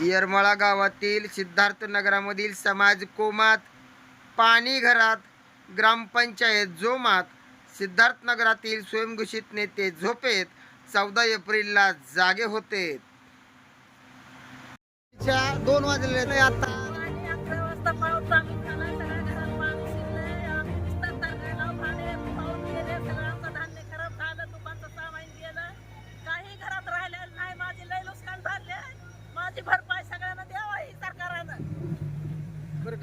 येरमळा गावातील सिद्धार्थ नगरामधील समाज कोमात पाणी घरात ग्रामपंचायत जोमात सिद्धार्थ नगरातील स्वयंघोषित नेते झोपेत चौदा एप्रिलला जागे होते. दोन वाजले आता.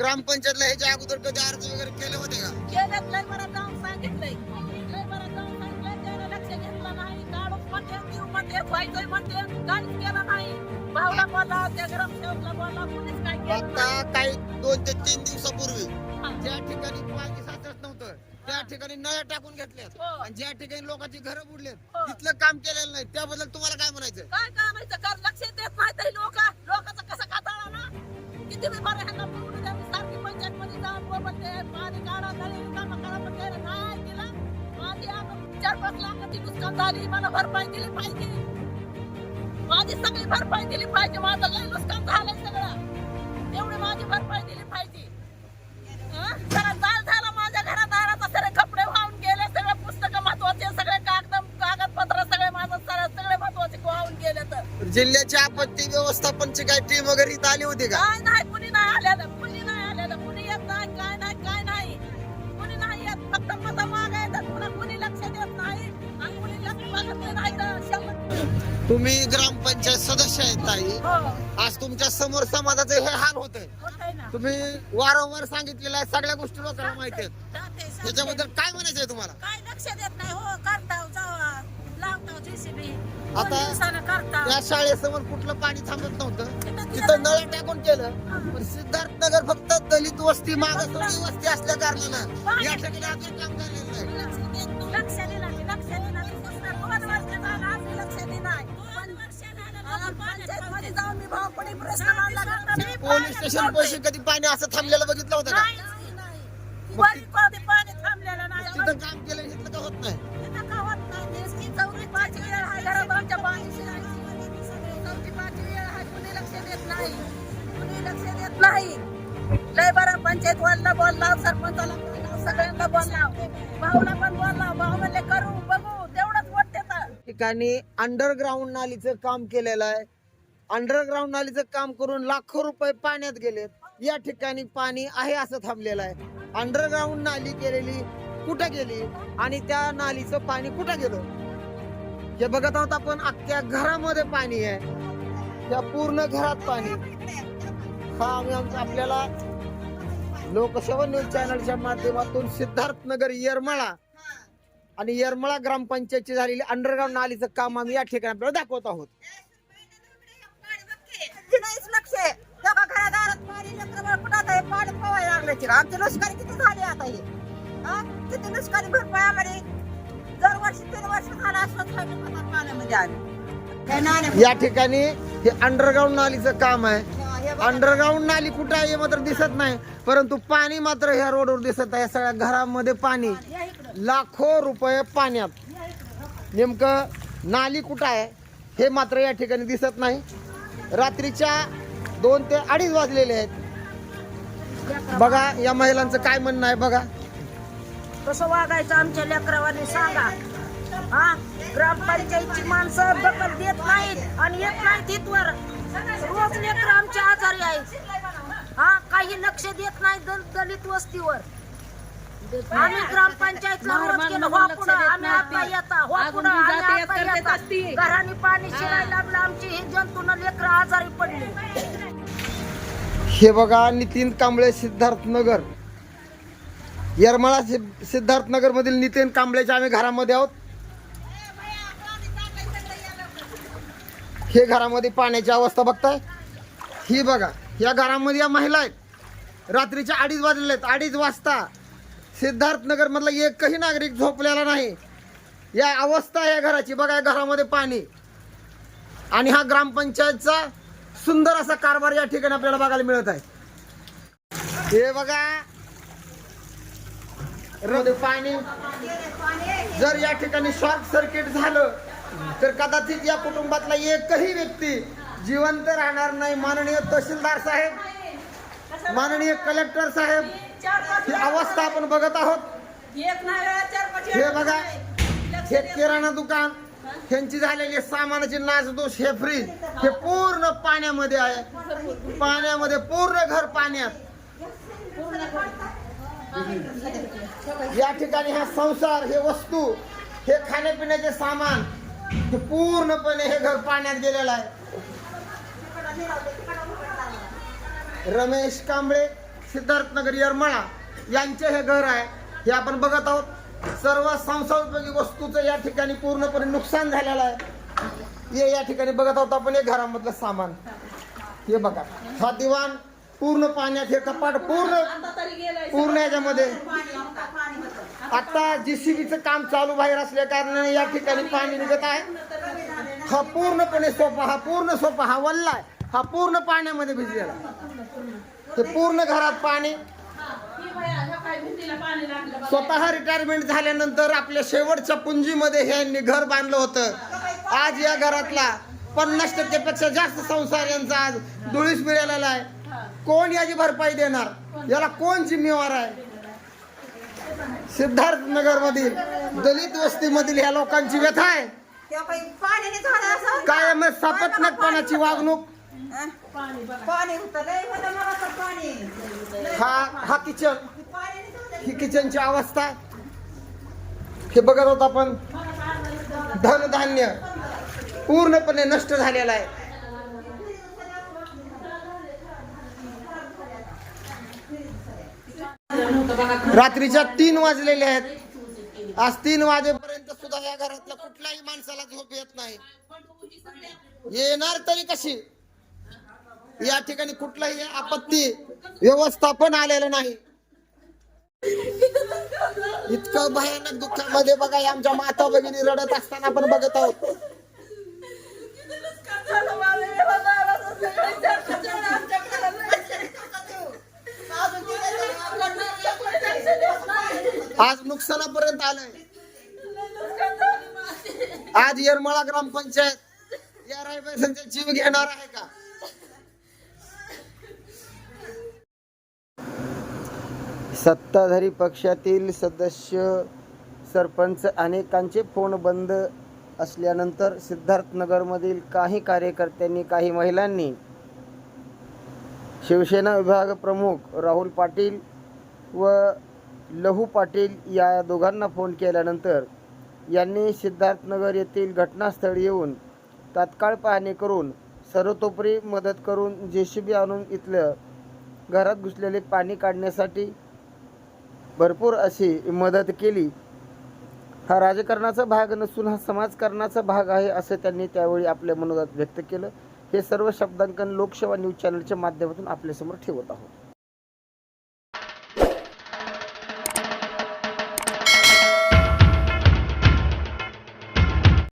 ग्रामपंचायतला ह्याच्या अगोदर कधी अर्ज वगैरे केले होते का? गेल्यात लय बरं जाऊन सांगितलंय. लय बरं जाऊन सांगितलंय. त्याला लक्ष घेतलं नाही. काढून म्हणते देऊ म्हणते व्हायचंय म्हणते काहीच केलं नाही. भाऊला बोला त्या ग्रामसेवकला बोला कुणीच काय केलं आता नाही. काही दोन ते तीन दिवसापूर्वी. ज्या ठिकाणी पाणी साचत नव्हतं त्या ठिकाणी नळ्या टाकून घेतल्यात. हो. आणि ज्या ठिकाणी लोकांची घरं बुडलेत हो. तिथलं काम केलेलं नाही. त्याबद्दल तुम्हाला काय म्हणायचं काय कामाचं कर लक्ष देत नाही लोक. लोकांचं कसं ना किती मी बरं ह्यांना बोलून द्या मी सारखी पंचायत मध्ये जाऊन बोलते पाणी काढा नळी काम करा पण त्याला नाही दिला. माझी आता चार पाच लाखाची नुकसान झाली मला भरपाई दिली पाहिजे. माझी सगळी भरपाई दिली पाहिजे माझं लय नुकसान झालंय सगळं. तेवढी माझी भरपाई दिली पाहिजे हं? सगळं जाळ झाला माझ्या घरात दारात सगळे कपडे वाहून गेले सगळे पुस्तक महत्त्वाचे सगळे कागद कागदपत्र सगळे माझं सगळे सगळे महत्त्वाचे वाहून गेले तर जिल्ह्याची आपत्ती व्यवस्थापनची काही टीम वगैरे इथं आली होती का? काय नाही कुणी नाही आलेलं कुणी नाही आलेलं कुणी येत नाही काय नाही काय नाही. कुणी नाही येत फक्त मत पुन्हा कुणी लक्ष देत नाही आणि कुणी लक्ष बघत नाही तर शंभर तुम्ही ग्रामपंचायत सदस्य आहेत ताई. हो. आज तुमच्यासमोर समाजाचे हे हाल होत आहे होतंय ना. तुम्ही वारंवार सांगितलेल्या आहे सगळ्या गोष्टी लोकांना माहिती आहेत. जाते, जाते. त्याच्याबद्दल काय म्हणायचंय तुम्हाला? काय लक्ष देत नाही हो करताव जावा लावताव जेसीबी. आता त्या शाळेसमोर कुठलं पाणी थांबत नव्हतं. तिथं नळ टाकून केलं. पण सिद्धार्थ नगर फक्त दलित वस्ती मागासवर्गीय वस्ती असल्या कारणानं या ठिकाणी अजून काम झालेलं नाही. पोलीस स्टेशन पैसे कधी पाणी असं थांबलेलं बघितलं होतं का? नाही, नाही. वरी कधी पाणी थांबलेलं नाही. तिथं काम केलं बरं पंचायत बोलला सरपंचाला बोलला सगळ्यांना बोलला. भाऊला पण बोलला भाऊ म्हणले करू बघू तेवढंच वाटते ठिकाणी अंडरग्राऊंड नालीचं काम केलेलं आहे. अंडरग्राऊंड नालीचं काम करून लाखो रुपये पाण्यात गेलेत. या ठिकाणी पाणी आहे असं थांबलेलं आहे. अंडरग्राऊंड नाली केलेली कुठं गेली आणि त्या नालीचं पाणी कुठं गेलं? हे बघत आहोत आपण अख्ख्या घरामध्ये पाणी आहे. त्या पूर्ण घरात पाणी. हा आम्ही आमचं आपल्याला लोकसेवा न्यूज चॅनलच्या माध्यमातून सिद्धार्थ नगर येरमळा आणि येरमळा ग्रामपंचायतची झालेली अंडरग्राऊंड नालीचं काम आम्ही या ठिकाणी आपल्याला दाखवत आहोत. आमची नुकसानी किती झाली आता हे? किती नुकसानी भरपाई आम्हाला? दरवर्षी तीन वर्ष झालं असं पाण्यामध्ये आम्ही या ठिकाणी हे अंडरग्राऊंड नालीचं काम आहे. अंडरग्राऊंड नाली कुठं आहे हे मात्र दिसत नाही. परंतु पाणी मात्र ह्या रोडवर दिसत आहे. सगळ्या घरामध्ये पाणी. लाखो रुपये पाण्यात. नेमकं नाली कुठं आहे हे मात्र या ठिकाणी दिसत नाही. रात्रीच्या दोन ते अडीच वाजलेले आहेत. बघा या महिलांचं काय म्हणणं आहे बघा. कसं वागायचं आमच्या लेकरावाने सांगा? हा? ग्रामपंचायतची माणसं दखल देत नाहीत आणि येत नाहीत इथवर. रोज लेकर आमच्या आजारी आहेत. हा काही लक्ष देत नाही दल- दलित वस्तीवर. आम्ही ग्रामपंचायतला रोज गेलो. हो पुढं आम्ही आता येता. हो पुढं आम्ही आता येता. घराने पाणी शिरायला लागलं. आमची ही जंतून लेकर आजारी पडली. हे बघा नितीन कांबळे सिद्धार्थ नगर. येरमाळा सि- सिद्धार्थ नगर मधील नितीन कांबळेच्या आम्ही घरामध्ये आहोत. हे घरामध्ये पाण्याची अवस्था बघताय? ही बघा या घरामध्ये या महिला आहेत. रात्रीच्या अडीच वाजलेल्या आहेत अडीच वाजता. सिद्धार्थनगरमधला एकही नागरिक झोपलेला नाही. या अवस्था या घराची. बघा या घरामध्ये पाणी. आणि हा ग्रामपंचायतचा सुंदर असा कारभार या ठिकाणी आपल्याला बघायला मिळत आहे. हे बघा. पाणी. जर या ठिकाणी शॉर्ट सर्किट झालं तर कदाचित या कुटुंबातला एकही व्यक्ती जिवंत राहणार नाही. माननीय तहसीलदार साहेब माननीय कलेक्टर साहेब ही अवस्था आपण बघत आहोत. हे बघा हे किराणा दुकान ह्यांची झालेली सामानाची नाचदोष हे फ्रीज हे पूर्ण पाण्यामध्ये आहे. पाण्यामध्ये पूर्ण घर पाण्यात. या ठिकाणी हा संसार हे वस्तू हे खाण्यापिण्याचे सामान ते पूर्णपणे हे घर पाण्यात गेलेलं आहे. रमेश कांबळे सिद्धार्थनगर यरमळा यांचे हे घर आहे. हे आपण बघत आहोत. सर्व संसारोपयोगी वस्तूचं या ठिकाणी पूर्णपणे नुकसान झालेलं आहे. हे या ठिकाणी बघत आहोत आपण हे घरामधलं सामान. हे बघा हा दिवाण पूर्ण पाण्यात हे कपाट पूर्ण पूर्ण याच्यामध्ये आता जीसीबीचं काम चालू बाहेर असल्या कारणाने या ठिकाणी पाणी निघत आहे. हा पूर्णपणे सोपा हा पूर्ण सोपा हा वल्ला आहे. हा पूर्ण पाण्यामध्ये भिजलेला ते पूर्ण घरात पाणी. स्वतः रिटायरमेंट झाल्यानंतर आपल्या शेवटच्या पुंजीमध्ये ह्यांनी घर बांधलं होतं. आज या घरातला पन्नास टक्केपेक्षा जास्त संसार यांचा आज धुळीस मिळालेला आहे. कोण याची भरपाई देणार? याला कोण जिम्मेवार आहे? सिद्धार्थ नगर मधील दलित वस्तीमधील ह्या लोकांची व्यथा आहे. कायम सापत्नकपणाची वागणूक पाणी बघा पाणी होतं. लय होतं मला तर पाणी. हा हा किचन. ही किचनची अवस्था. हे बघत होत आपण. धनधान्य. पूर्णपणे नष्ट झालेलं आहे. रात्रीच्या तीन वाजलेले आहेत. आज तीन वाजेपर्यंत सुद्धा या घरातल्या कुठल्याही माणसाला झोप येत नाही. येणार तरी कशी? या ठिकाणी कुठलाही आपत्ती व्यवस्थापन आलेलं नाही. इतकं भयानक दुःखामध्ये बघा आमच्या माता भगिनी रडत असताना आपण बघत आहोत झालं मला, हे बघा, असं सगळे चार पाच वेळा आमच्याकडे आलं. आज नुकसानापर्यंत आलंय. आज येरमळा ग्रामपंचायत या रायबाईसांचा जीव घेणार आहे का? सत्ताधारी पक्षातील सदस्य सरपंच अनेकांचे फोन बंद असल्यानंतर सिद्धार्थनगरमधील काही कार्यकर्त्यांनी काही महिलांनी शिवसेना विभाग प्रमुख राहुल पाटील व लहू पाटील या दोघांना फोन केल्यानंतर यांनी सिद्धार्थनगर येथील घटनास्थळी येऊन तात्काळ पाहणी करून सर्वतोपरी मदत करून जे सी बी आणून इथलं घरात घुसलेले पाणी काढण्यासाठी भरपूर अशी मदत केली. हा राजकारणाचा भाग नसून हा समाजकारणाचा भाग आहे असं त्यांनी त्यावेळी आपल्या मनोगत व्यक्त केलं. हे सर्व शब्दांकन लोकसेवा न्यूज चॅनलच्या माध्यमातून आपल्यासमोर ठेवत आहोत.